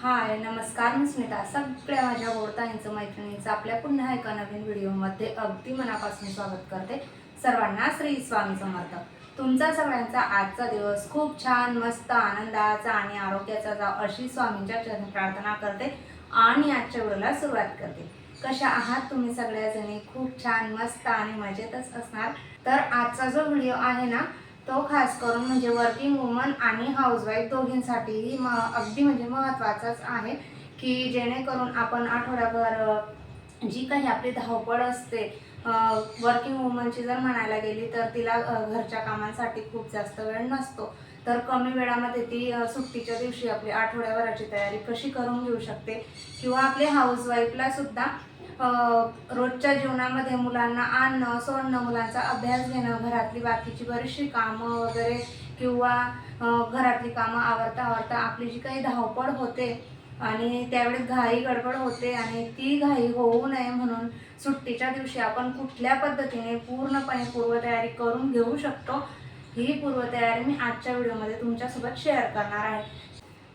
हाय नमस्कार मी स्मिता. सगळ्या माझ्या गोडताईंचं मैत्रिणींचं आपल्या पुन्हा एका नवीन व्हिडिओमध्ये अगदी मनापासून स्वागत करते सर्वांना श्री स्वामी समर्थ. तुमचा सगळ्यांचा आजचा दिवस खूप छान मस्त आनंदाचा आणि आरोग्याचा जाव अशी स्वामींच्या चरण प्रार्थना करते आणि आजच्या वेळेला सुरुवात करते. कशा आहात तुम्ही सगळ्याजणी? खूप छान मस्त आणि मजेतच असणार. तर आजचा जो व्हिडिओ आहे ना तो खास करून म्हणजे वर्किंग वुमन आणि हाऊसवाईफ दोघींसाठीही म अगदी म्हणजे महत्त्वाचाच आहे की जेणेकरून आपण आठवड्याभर जी काही आपली धावपळ असते वर्किंग वुमनची जर म्हणायला गेली तर तिला घरच्या कामांसाठी खूप जास्त वेळ नसतो. तर कमी वेळामध्ये ती सुट्टीच्या दिवशी आपली आठवड्याभराची तयारी कशी करून घेऊ शकते? किंवा आपले हाऊसवाईफला सुद्धा रोजच्या जीवनामध्ये मुलांना आणणं सोडणं मुलांचा अभ्यास घेणं घरातली बाकीची बरीचशी कामं वगैरे किंवा घरातली कामं आवरता आवरता आपली जी काही धावपळ होते आणि त्यावेळेस घाई गडबड होते आणि ती घाई होऊ नये म्हणून सुट्टीच्या दिवशी आपण कुठल्या पद्धतीने पूर्णपणे पूर्वतयारी करून घेऊ शकतो ही पूर्वतयारी मी आजच्या व्हिडिओमध्ये तुमच्यासोबत शेअर करणार आहे.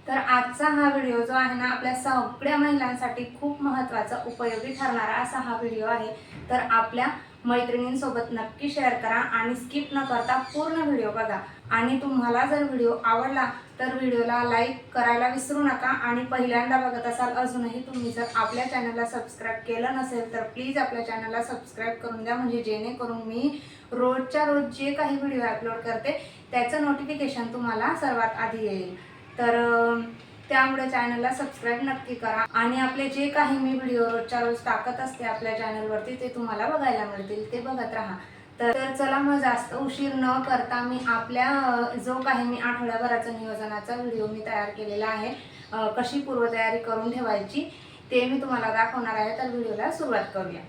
तर आजचा हा व्हिडिओ जो आहे ना आपल्या सगळ्या महिलांसाठी खूप महत्त्वाचा उपयोगी ठरणारा असा हा व्हिडिओ आहे. तर आपल्या मैत्रिणींसोबत नक्की शेअर करा आणि स्किप न करता पूर्ण व्हिडिओ बघा. आणि तुम्हाला जर व्हिडिओ आवडला तर व्हिडिओला लाईक करायला विसरू नका आणि पहिल्यांदा बघत असाल अजूनही तुम्ही जर आपल्या चॅनलला सबस्क्राईब केलं नसेल तर प्लीज आपल्या चॅनलला सबस्क्राईब करून द्या. म्हणजे जेणेकरून मी रोजच्या रोज जे काही व्हिडिओ अपलोड करते त्याचं नोटिफिकेशन तुम्हाला सर्वात आधी येईल. तर त्यामुळे चॅनलला सबस्क्राईब नक्की करा. आणि आपले जे काही मी व्हिडिओ रोजच्या रोज टाकत असते आपल्या चॅनलवरती ते तुम्हाला बघायला मिळतील. ते बघत राहा. तर चला मग जास्त उशीर न करता मी आपल्या जो काही मी आठवड्याभराचा नियोजनाचा व्हिडिओ मी तयार केलेला आहे कशी पूर्वतयारी करून ठेवायची ते मी तुम्हाला दाखवणार आहे. तर व्हिडिओला सुरुवात करूया.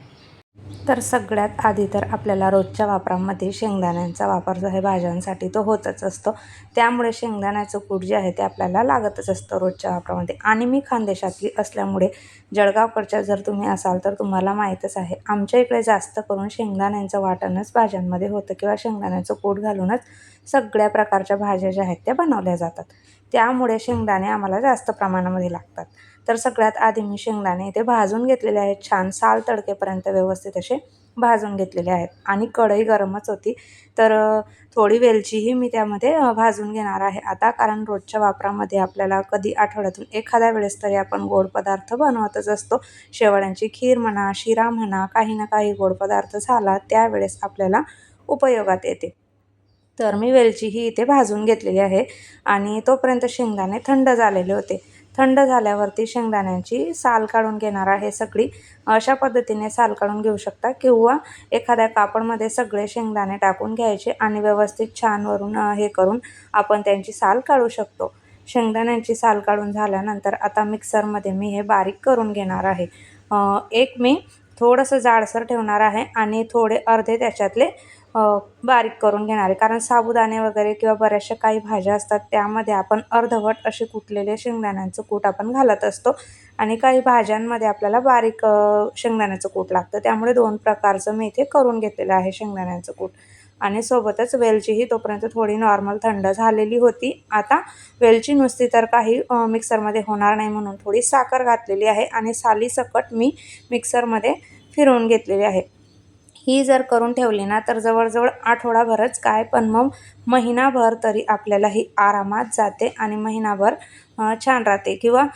तर सगळ्यात आधी तर आपल्याला रोजच्या वापरामध्ये शेंगदाण्यांचा वापर जो आहे भाज्यांसाठी तो होतच असतो. त्यामुळे शेंगदाण्याचं कूट जे आहे ते आपल्याला लागतच असतं रोजच्या वापरामध्ये. आणि मी खानदेशातली असल्यामुळे जळगावकडच्या जर तुम्ही असाल तर तुम्हाला माहीतच आहे आमच्या इकडे जास्त करून शेंगदाण्यांचं वाटणच भाज्यांमध्ये होतं किंवा शेंगदाण्याचं कूट घालूनच सगळ्या प्रकारच्या भाज्या ज्या आहेत त्या बनवल्या जातात. त्यामुळे शेंगदाणे आम्हाला जास्त प्रमाणामध्ये लागतात. तर सगळ्यात आधी मी शेंगदाणे इथे भाजून घेतलेले आहेत. छान साल तडकेपर्यंत व्यवस्थित असे भाजून घेतलेले आहेत. आणि कढई गरमच होती. तर थोडी वेलचीही मी त्यामध्ये भाजून घेणार आहे. आता कारण रोजच्या वापरामध्ये आपल्याला कधी आठवड्यातून एखाद्या वेळेस तरी आपण गोड पदार्थ बनवतच असतो. शेवळ्यांची खीर म्हणा शिरा म्हणा काही ना काही गोड पदार्थ झाला त्यावेळेस आपल्याला उपयोगात येते. तर मी वेलची ही इथे भाजून घेतलेली आहे. आणि तोपर्यंत शेंगदाणे थंड झालेले होते. थंड झाल्यावरती शेंगदाण्यांची साल काढून घेणार आहे सगळी. अशा पद्धतीने साल काढून घेऊ शकता किंवा एखाद्या कापडमध्ये सगळे शेंगदाणे टाकून घ्यायचे आणि व्यवस्थित छान वरून हे करून आपण त्यांची साल काढू शकतो. शेंगदाण्यांची साल काढून झाल्यानंतर आता मिक्सरमध्ये मी हे बारीक करून घेणार आहे. एक मी थोडंसं जाडसर ठेवणार आहे आणि थोडे अर्धे त्याच्यातले बारीक करून घेणार. आहे कारण साबुदाणे वगैरे किंवा बऱ्याचशा काही भाज्या असतात त्यामध्ये आपण अर्धवट असे कुटलेले शेंगदाण्यांचं कूट आपण घालत असतो. आणि काही भाज्यांमध्ये आपल्याला बारीक शेंगदाण्याचं कूट लागतं. त्यामुळे दोन प्रकारचं मी इथे करून घेतलेलं आहे शेंगदाण्याचं कूट. आणि सोबतच वेलचीही तोपर्यंत थोडी नॉर्मल थंड झालेली होती. आता वेलची नुसती तर काही मिक्सरमध्ये होणार नाही म्हणून थोडी साखर घातलेली आहे. आणि सालीसकट मी मिक्सरमध्ये फिरवून घेतलेली आहे. ही जर करून ठेवली ना तर जवळजवळ आठवडाभरच काय पण मग महिनाभर तरी आपल्याला ही आरामात जाते आणि महिनाभर छान राहते. किंवा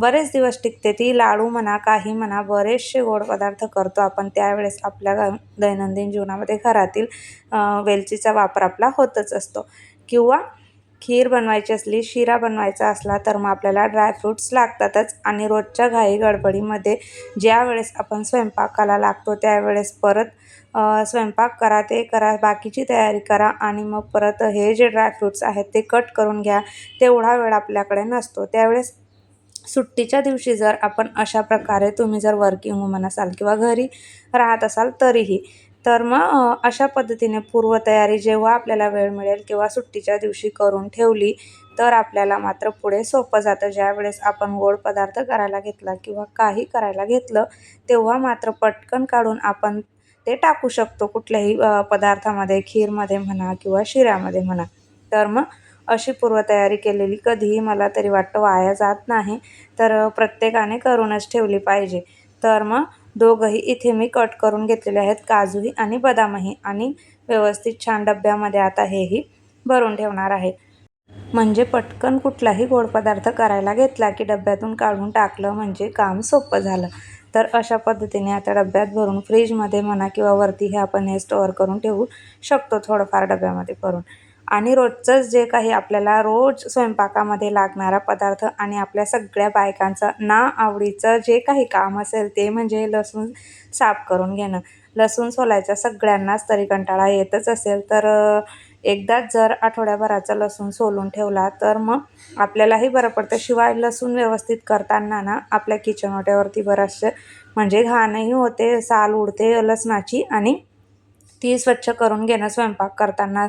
बरेच दिवस टिकते ती लाडू म्हणा काही म्हणा बरेचसे गोड पदार्थ करतो आपण. त्यावेळेस आपल्या दैनंदिन जीवनामध्ये घरातील वेलचीचा वापर आपला होतच असतो. किंवा खीर बनवायची असली शिरा बनवायचा असला तर मग आपल्याला ड्रायफ्रूट्स लागतातच. आणि रोजच्या घाई गडबडीमध्ये ज्या वेळेस आपण स्वयंपाकाला लागतो त्यावेळेस परत स्वयंपाक करा ते करा बाकीची तयारी करा आणि मग परत हे जे ड्रायफ्रूट्स आहेत ते कट करून घ्या. तेवढा वेळ आपल्याकडे नसतो. त्यावेळेस सुट्टीच्या दिवशी जर आपण अशा प्रकारे तुम्ही जर वर्किंग वुमन असाल किंवा घरी राहत असाल तरीही तर मग अशा पद्धतीने पूर्वतयारी जेव्हा आपल्याला वेळ मिळेल किंवा सुट्टीच्या दिवशी करून ठेवली तर आपल्याला मात्र पुढे सोपं जातं. ज्यावेळेस आपण गोड पदार्थ करायला घेतला किंवा काही करायला घेतलं तेव्हा मात्र पटकन काढून आपण ते टाकू शकतो कुठल्याही पदार्थामध्ये खीरमध्ये म्हणा किंवा शिऱ्यामध्ये म्हणा. तर मग अशी पूर्वतयारी केलेली कधीही मला तरी वाटतं वाया जात नाही. तर प्रत्येकाने करूनच ठेवली पाहिजे. तर मग दोघंही इथे मी कट करून घेतलेले आहेत. काजूही आणि बदामही आणि व्यवस्थित छान डब्यामध्ये आता हेही भरून ठेवणार आहे. म्हणजे पटकन कुठलाही गोड पदार्थ करायला घेतला की डब्यातून काढून टाकलं म्हणजे काम सोपं झालं. तर अशा पद्धतीने आता डब्यात भरून फ्रीजमध्ये म्हणा किंवा वरती हे आपण हे स्टोअर करून ठेवू शकतो थोडंफार डब्यामध्ये करून आणि रोजचंच जे काही आपल्याला रोज स्वयंपाकामध्ये लागणारा पदार्थ आणि आपल्या सगळ्या बायकांचं ना आवडीचं जे काही काम असेल ते म्हणजे लसूण साफ करून घेणं. लसूण सोलायचा सगळ्यांनाच तरी कंटाळा येतच असेल तर एकदाच जर आठवड्याभराचा लसूण सोलून ठेवला तर मग आपल्यालाही बरं पडतं. शिवाय लसूण व्यवस्थित करताना ना आपल्या किचन ओट्यावरती बराचसे म्हणजे घाणही होते साल उडते लसणाची आणि ती स्वच्छ करून घेणं स्वयंपाक करताना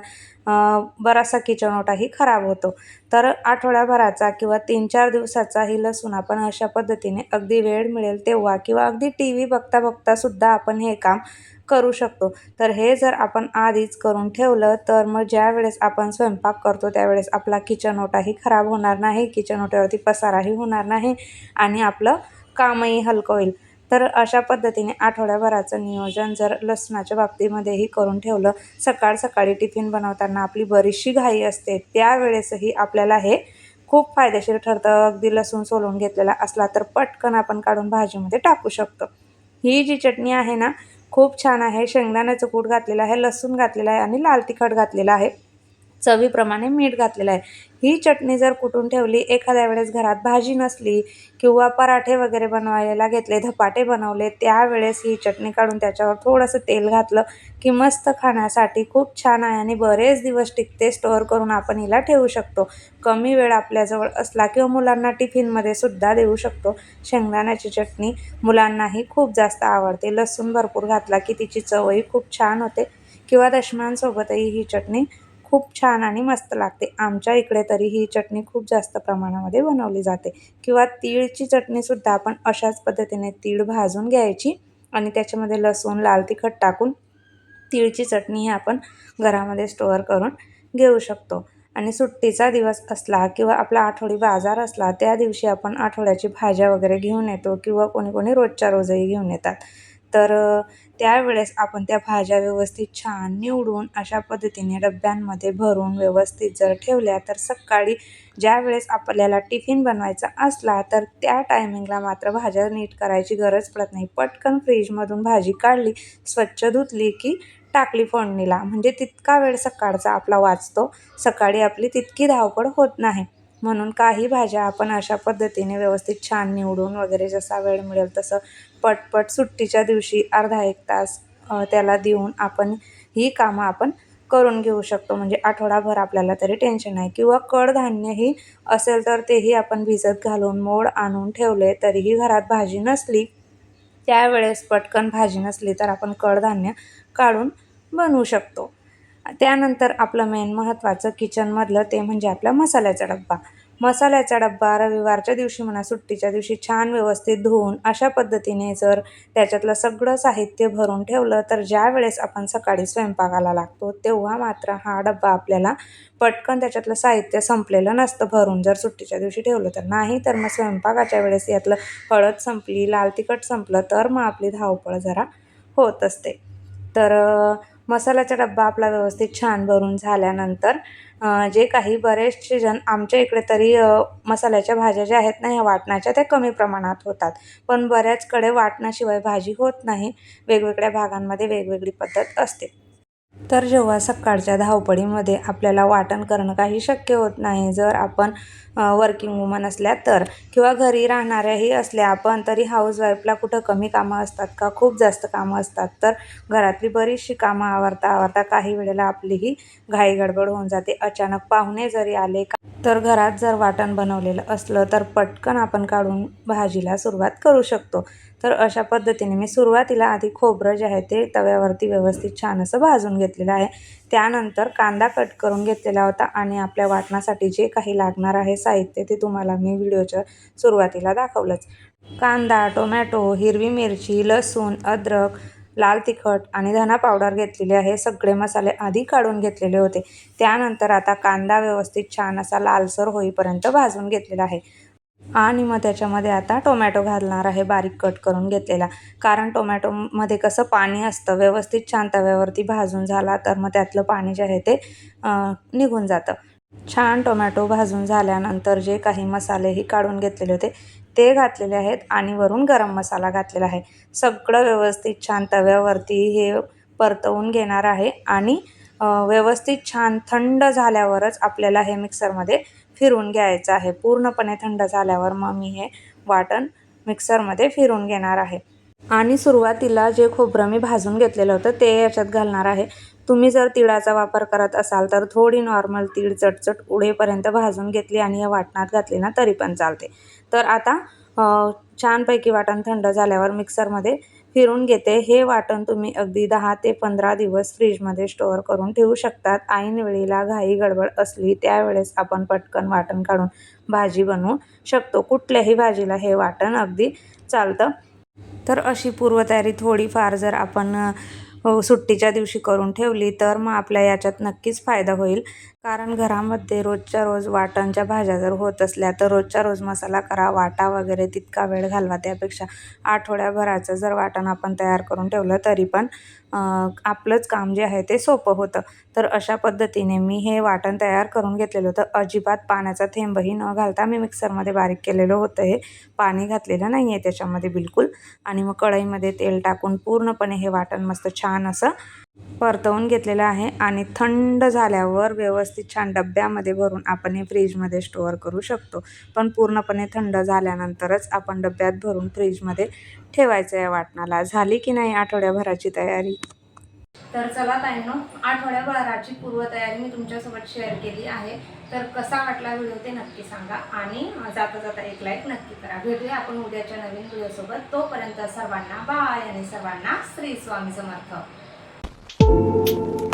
बराचसा किचन ओटाही खराब होतो. तर आठवड्याभराचा किंवा तीन चार दिवसाचाही लसूण आपण अशा पद्धतीने अगदी वेळ मिळेल तेव्हा किंवा अगदी टी व्ही बघता बघता सुद्धा आपण हे काम करू शकतो. तर हे जर आपण आधीच करून ठेवलं तर मग ज्या वेळेस आपण स्वयंपाक करतो त्यावेळेस आपला किचन ओटाही खराब होणार नाही किचन ओट्यावरती पसाराही होणार नाही आणि आपलं कामही हलकं होईल. तर अशा पद्धतीने आठवड्याभराचं नियोजन जर लसणाच्या बाबतीमध्येही करून ठेवलं सकाळ सकाळी टिफिन बनवताना आपली बरीचशी घाई असते त्यावेळेसही आपल्याला हे खूप फायदेशीर ठरतं. अगदी लसूण सोलून घेतलेला असला तर पटकन आपण काढून भाजीमध्ये टाकू शकतो. ही जी चटणी आहे ना खूप छान आहे. शेंगदाण्याचं कूट घातलेलं आहे लसूण घातलेलं आहे आणि लाल तिखट घातलेलं आहे. चवीप्रमाणे मीठ घातलेलं आहे. ही चटणी जर कुटून ठेवली एखाद्या वेळेस घरात भाजी नसली किंवा पराठे वगैरे बनवायला घेतले धपाटे बनवले त्यावेळेस ही चटणी काढून त्याच्यावर थोडंसं तेल घातलं की मस्त खाण्यासाठी खूप छान आहे आणि बरेच दिवस टिकते स्टोअर करून आपण हिला ठेवू शकतो. कमी वेळ आपल्याजवळ असला किंवा मुलांना टिफिनमध्ये सुद्धा देऊ शकतो. शेंगदाण्याची चटणी मुलांनाही खूप जास्त आवडते. लसूण भरपूर घातला की तिची चवही खूप छान होते. किंवा दशम्यांसोबतही ही चटणी खूप छान आणि मस्त लागते. आमच्या इकडे तरी ही चटणी खूप जास्त प्रमाणामध्ये बनवली जाते. किंवा तीळची चटणीसुद्धा आपण अशाच पद्धतीने तीळ भाजून घ्यायची आणि त्याच्यामध्ये लसूण लाल तिखट टाकून तीळची चटणी ही आपण घरामध्ये स्टोअर करून घेऊ शकतो. आणि सुट्टीचा दिवस असला किंवा आपला आठवडी बाजार असला त्या दिवशी आपण आठवड्याची भाज्या वगैरे घेऊन येतो किंवा कोणी कोणी रोजच्या रोजही घेऊन येतात. तर त्यावेळेस आपण त्या भाज्या व्यवस्थित छान निवडून अशा पद्धतीने डब्यांमध्ये भरून व्यवस्थित जर ठेवल्या तर सकाळी ज्यावेळेस आपल्याला टिफिन बनवायचा असला तर त्या टायमिंगला मात्र भाज्या नीट करायची गरज पडत नाही. पटकन फ्रीजमधून भाजी काढली स्वच्छ धुतली की टाकली फोडणीला. म्हणजे तितका वेळ सकाळचा आपला वाचतो. सकाळी आपली तितकी धावपळ होत नाही. म्हणून काही भाज्या आपण अशा पद्धतीने व्यवस्थित छान निवडून वगैरे जसा वेळ मिळेल तसं पटपट सुट्टीच्या दिवशी अर्धा एक तास त्याला देऊन आपण ही कामं आपण करून घेऊ शकतो. म्हणजे आठवडाभर आपल्याला तरी टेन्शन नाही. किंवा कडधान्यही असेल तर तेही आपण भिजत घालून मोड आणून ठेवले तरीही घरात भाजी नसली त्यावेळेस पटकन भाजी नसली तर आपण कडधान्य काढून बनवू शकतो. त्यानंतर आपलं मेन महत्त्वाचं किचनमधलं ते म्हणजे आपला मसाल्याचा डब्बा. मसाल्याचा डब्बा रविवारच्या दिवशी म्हणा सुट्टीच्या दिवशी छान व्यवस्थित धुवून अशा पद्धतीने जर त्याच्यातलं सगळं साहित्य भरून ठेवलं तर ज्या वेळेस आपण सकाळी स्वयंपाकाला लागतो तेव्हा मात्र हा डब्बा आपल्याला पटकन त्याच्यातलं साहित्य संपलेलं नसतं. भरून जर सुट्टीच्या दिवशी ठेवलं तर नाही तर मग स्वयंपाकाच्या वेळेस यातलं हळद संपली लाल तिखट संपलं तर मग आपली धावपळ जरा होत असते. तर मसाल्याचा डब्बा आपला व्यवस्थित छान भरून झाल्यानंतर जे काही बरेचसे जण आमच्या इकडे तरी मसाल्याच्या भाज्या ज्या आहेत ना ह्या वाटणाच्या त्या कमी प्रमाणात होतात. पण बऱ्याचकडे वाटणाशिवाय भाजी होत नाही. वेगवेगळ्या भागांमध्ये वेगवेगळी पद्धत असते. तर जेव्हा सकाळच्या धावपळीमध्ये आपल्याला वाटण करणं काही शक्य होत नाही जर आपण वर्किंग वुमन असल्या तर किंवा घरी राहणाऱ्याही असल्या आपण तरी हाऊसवाईफला कुठं कमी कामं असतात का? खूप जास्त कामं असतात. तर घरातली बरीचशी कामं आवरता आवरता काही वेळेला आपलीही घाई गडबड होऊन जाते. अचानक पाहुणे जरी आले का? तर घरात जर वाटण बनवलेलं असलं तर पटकन आपण काढून भाजीला सुरुवात करू शकतो. तर अशा पद्धतीने मी सुरुवातीला आधी खोबरं जे आहे ते तव्यावरती व्यवस्थित छान असं भाजून घेतलेलं आहे. त्यानंतर कांदा कट करून घेतलेला होता आणि आपल्या वाटणासाठी जे काही लागणार आहे साहित्य ते तुम्हाला मी व्हिडिओच्या सुरुवातीला दाखवलंच. कांदा टोमॅटो हिरवी मिरची लसूण अद्रक लाल तिखट आणि धना पावडर घेतलेली आहे. सगळे मसाले आधी काढून घेतलेले होते. त्यानंतर आता कांदा व्यवस्थित छान असा लालसर होईपर्यंत भाजून घेतलेला आहे. आणि मग त्याच्यामध्ये आता टोमॅटो घालणार आहे बारीक कट करून घेतलेला. कारण टोमॅटोमध्ये कसं पाणी असतं व्यवस्थित छान तव्यावरती भाजून झाला तर मग त्यातलं पाणी जे आहे ते निघून जातं. छान टोमॅटो भाजून झाल्यानंतर जे काही मसालेही काढून घेतलेले होते ते घातलेले आहेत आणि वरून गरम मसाला घातलेला आहे. सगळं व्यवस्थित छान तव्यावरती हे परतवून घेणार आहे आणि व्यवस्थित छान थंड झाल्यावरच आपल्याला हे मिक्सरमध्ये फिरून घ्यायचं आहे. पूर्णपणे थंड झाल्यावर मग मी हे वाटण मिक्सरमध्ये फिरून घेणार आहे. आणि सुरुवातीला जे खोबरं मी भाजून घेतलेलं होतं ते याच्यात घालणार आहे. तुम्ही जर तिळाचा वापर करत असाल तर थोडी नॉर्मल तीळ चटचट उडेपर्यंत भाजून घेतली आणि या वाटणात घातली ना तरी पण चालते. तर आता छानपैकी वाटण थंड झाल्यावर मिक्सरमध्ये फिरून घेते. हे वाटण तुम्ही अगदी दहा ते पंधरा दिवस फ्रीजमध्ये स्टोअर करून ठेवू शकतात. ऐन वेळेला घाई गडबड असली त्यावेळेस आपण पटकन वाटण काढून भाजी बनवू शकतो. कुठल्याही भाजीला हे वाटण अगदी चालतं. तर अशी पूर्वतयारी थोडीफार जर आपण सुट्टीच्या दिवशी करून ठेवली तर मग आपल्या याच्यात नक्कीच फायदा होईल. कारण घरामध्ये रोजच्या रोज वाटणच्या भाज्या जर होत असल्या तर रोजच्या रोज मसाला करा वाटा वगैरे तितका वेळ घालवा. त्यापेक्षा आठवड्याभराचं जर वाटण आपण तयार करून ठेवलं तरी पण आपलंच काम जे आहे ते सोपं होतं. तर अशा पद्धतीने मी हे वाटण तयार करून घेतलेलं होतं. अजिबात पाण्याचा थेंबही न घालता मी मिक्सरमध्ये बारीक केलेलं होतं हे. पाणी घातलेलं नाही आहे त्याच्यामध्ये बिलकुल. आणि मग कढईमध्ये तेल टाकून पूर्णपणे हे वाटण मस्त छान असं परतवून घेतलेलं आहे आणि थंड झाल्यावर व्यवस्थित छान डब्यामध्ये भरून आपण हे फ्रीजमध्ये स्टोअर करू शकतो. पण पूर्णपणे थंड झाल्यानंतरच आपण डब्यात भरून फ्रीजमध्ये ठेवायचं या वाटणाला. झाली की नाही आठवड्याभराची तयारी? तर चला ताईंनो आठवड्याभराची पूर्वतयारी मी तुमच्यासोबत शेअर केली आहे. तर कसा वाटला व्हिडिओ ते नक्की सांगा आणि जाता जाता एक लाईक नक्की करा. भेटूया आपण उद्याच्या नवीन व्हिडिओसोबत तोपर्यंत सर्वांना बाय आणि सर्वांना श्री स्वामी समर्थ. Música